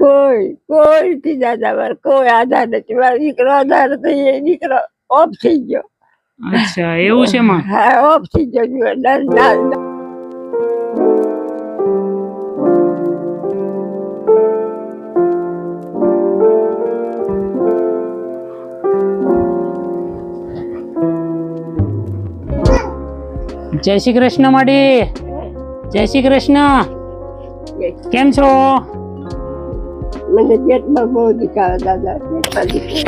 કોઈ કોઈ થી દાદા મારે કોઈ આધાર નથી. મારો દીકરો આધાર થઈ દીકરો ઓફ થઈ ગયો. અચ્છા એવું છે માં હા ઓફ થઈ ગયો ના. જય શ્રી કૃષ્ણ માડી. જય શ્રી કૃષ્ણ. કેમ છો? મને પેટમાં બહુ દુખાવે દાદા પેટમાં દુખે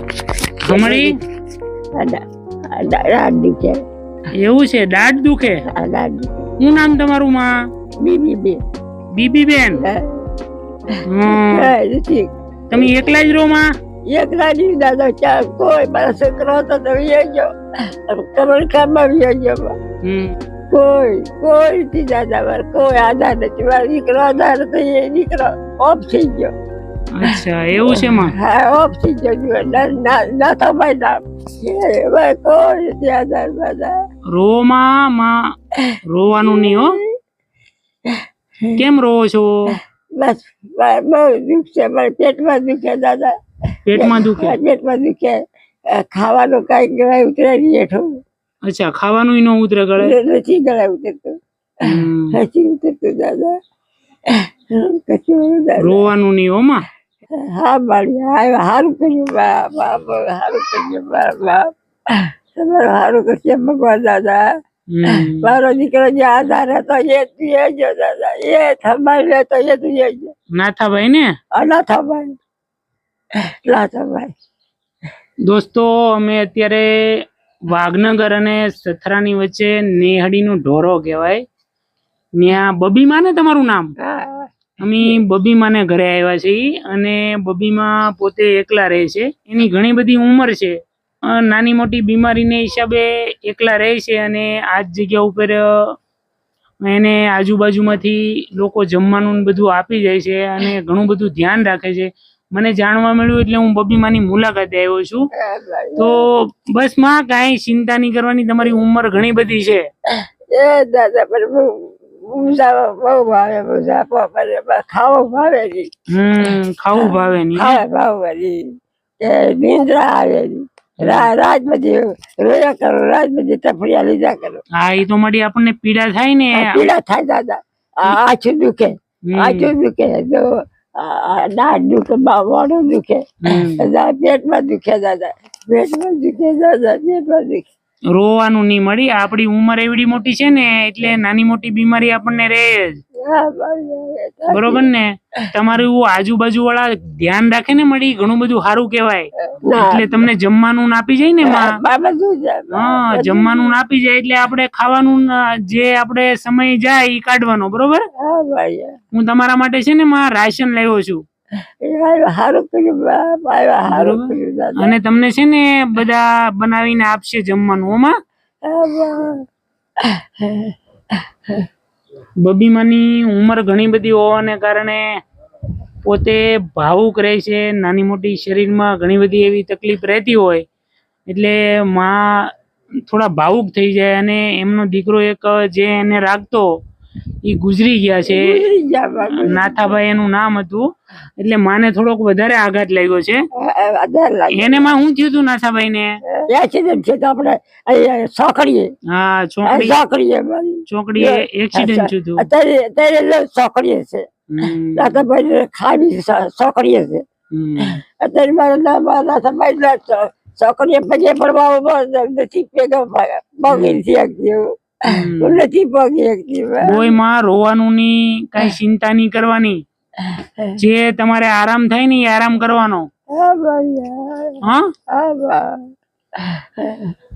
હમણી દાદા દાઢ દુખે. એવું છે દાઢ દુખે? દુખે. શું નામ તમારું માં? બીબી બેન. બીબી બેન. તમે એકલા જ રહો માં? એકલા રાની દાદા ચા કોઈ મારા છોકરો હતો તો વ્યો ગયો. કમળ કામમાં વ્યો કોઈ કોઈ થી દાદા મારે કોઈ આધાર નથી. મારો દીકરો આધાર થઈ દીકરો ઓફ થઈ ગયો. અચ્છા એવું છે માં હા થઈ ના ના થવાય ના. ભાઈ કોઈ ત્યાં આધાર દાદા રો માં રોવાનું નહીં હો. કેમ રોવો છો? બસ બહુ દુઃખ છે પણ પેટમાં દુખે દાદા. પેટમાં દુખે? પેટમાં દુખે. ખાવાનું કઈ ગળાય ઉતરે નહીં હેઠું. અચ્છા ખાવાનું ન ઉતરે ગળે? નથી ગળાય ઉતરતું. નથી ઉતરતું દાદા. રોવાનું નહીં હો માં. હા મારી હા સારું કર્યું બા બા બા, સારું કર્યું બાપ તમારું સારું કરશે ભગવાન દાદા. મારો દીકરો જે આધાર હતો એ તું એ જો દાદા. એ થંભાઈ લે તો એ તું એ જો નાથાભાઈ ને? નાથાભાઈ. નાથાભાઈ. દોસ્તો અમે અત્યારે વાઘનગર અને સથરાની વચ્ચે નેહડીનું ઢોરો કહેવાય. ત્યાં બબીમા ને તમારું નામ? હા. અમે બબીમાને ઘરે આવ્યા છીએ અને બબીમા પોતે એકલા રહે છે. એની ઘણી બધી ઉંમર છે. નાની મોટી બીમારીને હિસાબે એકલા રહે છે અને આ જગ્યા ઉપર એને આજુબાજુમાંથી લોકો જમવાનું બધું આપી જાય છે અને ઘણું બધું ધ્યાન રાખે છે. મને જાણવા મળ્યું એટલે હું બબીમાની મુલાકાતે આવ્યો છું. તો બસમાં કાંઈ ચિંતા નહીં કરવાની, તમારી ઉંમર ઘણી બધી છે. બહુ ભાવે મુસાફર મને ખાવું ભાવે નહીં. ખાવું ભાવે નહીં ખાવા ભાવે નહીં. એ નિંદ્રા આવે રાત બધી રોયા કરો રાત બધી તફડિયા લીધા કરો. હા એ તો મારી આપણને પીડા થાય ને. પીડા થાય દાદા. આછું દુખે. આછું દુખે. તો આ દુખે મોઢું દુખે. પેટમાં દુખે દાદા. પેટમાં દુખે દાદા પેટમાં દુખે. રોવાનું નહીં મળી. આપણી ઉંમર એવડી મોટી છે ને એટલે નાની મોટી બીમારી આપણને રહે જ. બરોબર ને? તમારું આજુબાજુ વાળા ધ્યાન રાખે ને મળી ઘણું બધું સારું કહેવાય. એટલે તમને જમવાનું નાપી જાય ને. હા જમવાનું નાપી જાય એટલે આપણે ખાવાનું જે આપણે સમય જાય એ કાઢવાનો બરોબર? હું તમારા માટે છે ને માં રાશન લાવ્યો છું. અને તમને છે ને બધા બનાવીને આપશે જમવાનું ઓમાં? બબીમાની ઉંમર ઘણી બધી હોવાને કારણે પોતે ભાવુક રહે છે નાની મોટી શરીરમાં ઘણી બધી એવી તકલીફ રહેતી હોય એટલે માં થોડા ભાવુક થઈ જાય અને એમનો દીકરો એક જે એને રાખતો એ ગુજરી ગયા છે. નાથાભાઈ એનું નામ હતું. એટલે માને થોડોક વધારે આઘાત લાગ્યો છે. એને માં શું થયું હતું નાથાભાઈ ને એક્સિડન્ટ છે આપણે સોકડીએ હા ચોકડી સોકડીએ મારી. એક્સિડન્ટ થયું હતું. અત્યારે અત્યારે સોકડીએ છે. દાદાભાઈ ખાલી સોકડીએ છે. અત્યારે મારા સોકડીએ પછી પડવા નથી નથી પગી શકતી કોઈ માં રોવાનું ની કઈ ચિંતા નહીં કરવાની. જે તમારે આરામ થાય ને આરામ કરવાનો.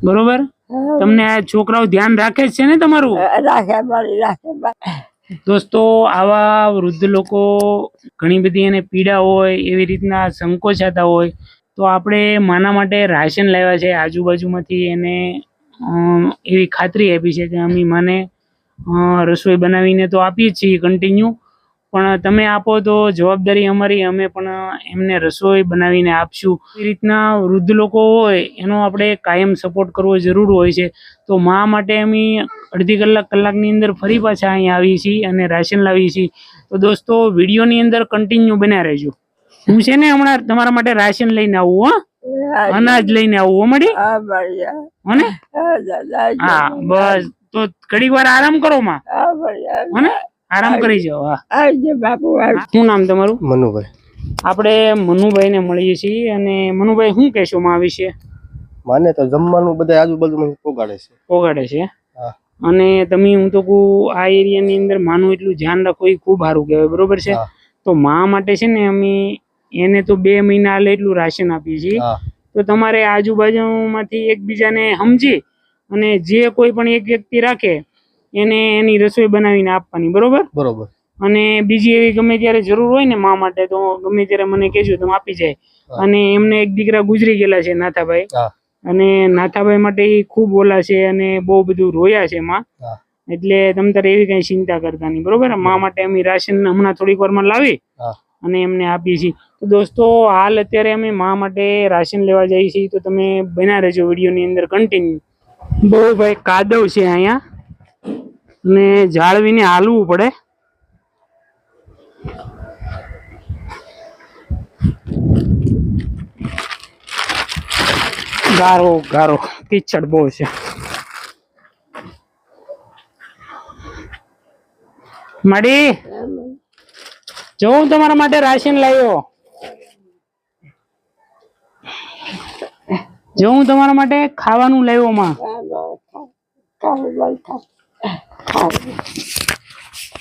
બરોબર? તમને આ છોકરાઓ ધ્યાન રાખે છે ને તમારું. દોસ્તો આવા વૃદ્ધ લોકો ઘણી બધી એને પીડા હોય એવી રીતના સંકોચાતા હોય તો આપણે માના માટે રાશન લાવ્યા છે. આજુબાજુમાંથી એને એવી ખાતરી આપી છે કે અમે માને રસોઈ બનાવીને તો આપીએ છીએ કન્ટિન્યુ પણ તમે આપો તો જવાબદારી અમારી, અમે પણ એમને રસોઈ બનાવીને આપશું. એ રીતના વૃદ્ધ લોકો હોય, એનો આપણે કાયમ સપોર્ટ કરવો જરૂર હોય છે. તો મા માટે અમે અડધી કલાક કલાકની અંદર ફરી પાછા અહીંયા આવીએ છીએ અને રાશન લાવીએ છીએ. તો દોસ્તો, વિડીયોની અંદર કન્ટિન્યુ બન્યા રહેજો. હું છે ને હમણાં તમારા માટે રાશન લઈને આવું, હો. અનાજ લઈને આવું હો મળી? હા ને? બસ. તો ઘડીક વાર આરામ કરો માં. ને? આરામ કરી જાઓ બાપુ શું નામ તમારું? મનુભાઈ. આપણે મનુભાઈને મળીએ છીએ અને મનુભાઈ શું કહેશો માં વિશે? માને તો જમવાનું બધા આજુબાજુ પોગાડે છે. પોગાડે છે? અને તમે હું તો કહું આ એરિયાની અંદર માનું એટલું ધ્યાન રાખો એ ખૂબ સારું કહેવાય બરોબર છે? તો મા માટે છે ને અમે એને તો બે મહિના હાલે એટલું રાશન આપીએ છીએ. તો તમારે આજુબાજુમાંથી એકબીજાને સમજી અને જે કોઈ પણ એક વ્યક્તિ રાખે એને એની રસોઈ બનાવીને આપવાની બરોબર? બરોબર. અને બીજી એવી ગમે ત્યારે જરૂર હોય ને મા માટે તો ગમે ત્યારે મને કહેજો તમે આપી જાય. અને એમને એક દીકરા ગુજરી ગયેલા છે નાથાભાઈ. અને નાથાભાઈ માટે એ ખૂબ ઓલા છે અને બહુ બધું રોયા છે માં એટલે તમ તારે એવી કઈ ચિંતા કરતા નહીં બરોબર? મા માટે અમે રાશન હમણાં થોડીક વારમાં લાવી. અને એમને આપીએ છીએ. તો દોસ્તો, હાલ અત્યારે અમે મા માટે રાશન લેવા જઈએ છીએ. તો તમે બના રહેજો વિડીયોની અંદર કન્ટિન્યુ બહુ ભાઈ કાદવ છે અહીંયા. અને જાળવીને હાલવું પડે. ગારો ગારો, કીચડ બહુ છે. મળી જો હું તમારા માટે રાશન લાવ્યો. જો હું તમારા માટે ખાવાનું લાવ્યો માં.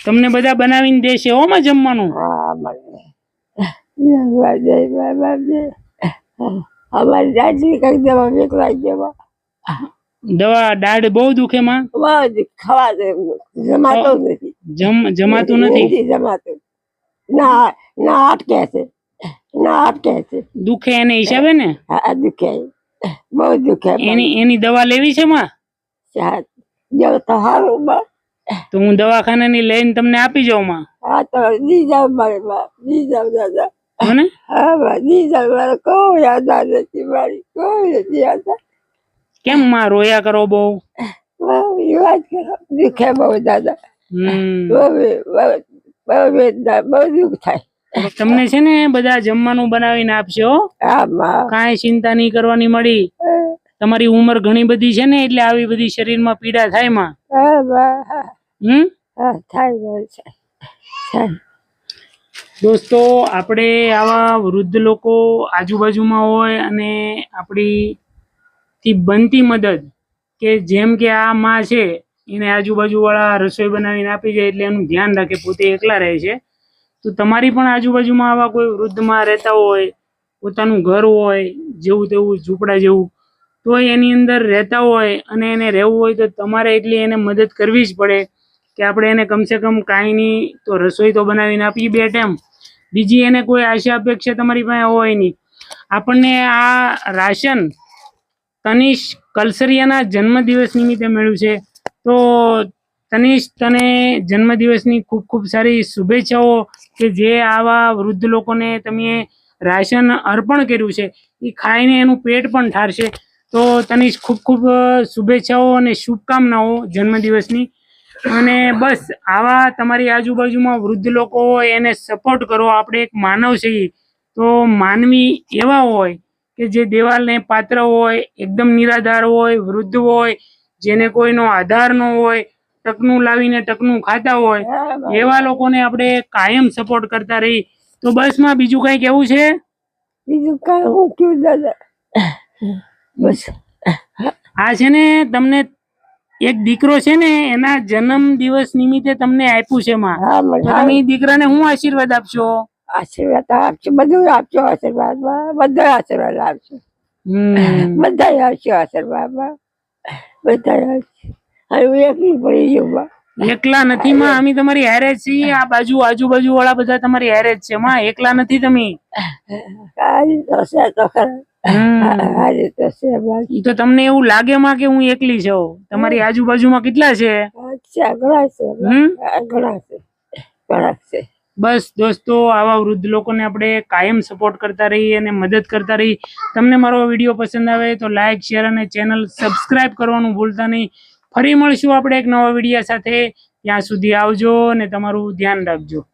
તમને બધા બનાવીને દેશે હો માં જમવાનું. અમારી દાદી કઈ દેવા દેવા દવા દાઢ બહુ દુખે માં? ખાવા જમાતો નથી જમ જમાતું નથી જમાતું. ના ના અટકે છે ના અટકે છે દુખે એને હિસાબે ને હા દુખે બહુ દુખે એની એની દવા લેવી છે માં જો તો હારું બા તો હું દવાખાનાની લઈને તમને આપી જાઉં માં હા તો દી જાવ મારે માં દી જાવ દાદા હો હા બા દી જાવ મારે કોઈ યાદ નથી મારી કોઈ નથી યાદ કેમ માં રોયા કરો બહુ બહુ વાત કરો દુખે બહુ દાદા હમ બહુ વેદના બહુ દુઃખ થાય. તમને છે ને બધા જમવાનું બનાવીને આપશો કાંઈ ચિંતા નહીં કરવાની મળી. તમારી ઉંમર ઘણી બધી છે ને એટલે આવી બધી શરીરમાં પીડા થાયમાં. હમ? થાય. દોસ્તો આપણે આવા વૃદ્ધ લોકો આજુબાજુમાં હોય અને આપણી થી બનતી મદદ કે જેમ કે આ માં છે એને આજુબાજુવાળા રસોઈ બનાવીને આપી જાય એટલે એનું ધ્યાન રાખે, પોતે એકલા રહે છે. તો તમારી પણ આજુબાજુમાં આવા કોઈ વૃદ્ધમાં રહેતા હોય, પોતાનું ઘર હોય, જેવું તેવું ઝૂંપડા જેવું તો એની અંદર રહેતા હોય અને એને રહેવું હોય તો તમારે એટલી એને મદદ કરવી જ પડે કે આપણે એને કમસે કમ કાંઈ નહીં તો રસોઈ તો બનાવીને આપીએ બે ટાઈમ. બીજી એને કોઈ આશા અપેક્ષા તમારી પાસે હોય નહીં. આપણને આ રાશન તનિષ કલસરિયાના જન્મદિવસ નિમિત્તે મળ્યું છે. તો તનિષ તને જન્મદિવસની ખૂબ ખૂબ સારી શુભેચ્છાઓ કે જે આવા વૃદ્ધ લોકોને તમે રાશન અર્પણ કર્યું છે, એ ખાઈને એનું પેટ પણ ઠારશે. તો તનિષ ખૂબ ખૂબ શુભેચ્છાઓ અને શુભકામનાઓ જન્મદિવસની. અને બસ આવા તમારી આજુબાજુમાં વૃદ્ધ લોકો હોય એને સપોર્ટ કરો, આપણે એક માનવ છીએ તો માનવી એવા હોય કે જે દેવાલને પાત્ર હોય, એકદમ નિરાધાર હોય, વૃદ્ધ હોય જેને કોઈનો આધાર ન હોય ટકનું લાવીને ટકનું ખાતા હોય હા એવા લોકોને આપણે કાયમ સપોર્ટ કરતા રહી. તો બસમાં બીજું કઈ કેવું છે? બીજું કઈ હું કયું દાદા. બસ. આ છે ને તમને એક દીકરો છે ને એના જન્મ દિવસ નિમિત્તે તમને આપ્યું છે માં. હા તમે દીકરાને શું આશીર્વાદ આપશો? આશીર્વાદ આપશો બધું આપજો આશીર્વાદ બધા આશીર્વાદ આપશો. હમ. બધા આપજો આશીર્વાદ બધા છે હવે એકલી પડી બા. એકલા નથી માં અમે તમારી હારે જ છીએ આ બાજુ આજુબાજુ વાળા બધા તમારી હારે જ છે માં એકલા નથી તમે. આજે તો છે છે તમને એવું લાગે માં કે હું એકલી છું. તમારી આજુબાજુમાં કેટલા છે? ઘણા છે ઘણા છે. ઘણા છે. બસ દોસ્તો, આવા વૃદ્ધ લોકોને આપણે કાયમ સપોર્ટ કરતા રહીએ અને મદદ કરતા રહી તમને મારો વીડિયો પસંદ આવે તો લાઈક શેર અને ચેનલ સબસ્ક્રાઇબ કરવાનું ભૂલતા નહીં. ફરી મળશું આપણે એક નવા વિડીયા સાથે. ત્યાં સુધી આવજો અને તમારું ધ્યાન રાખજો.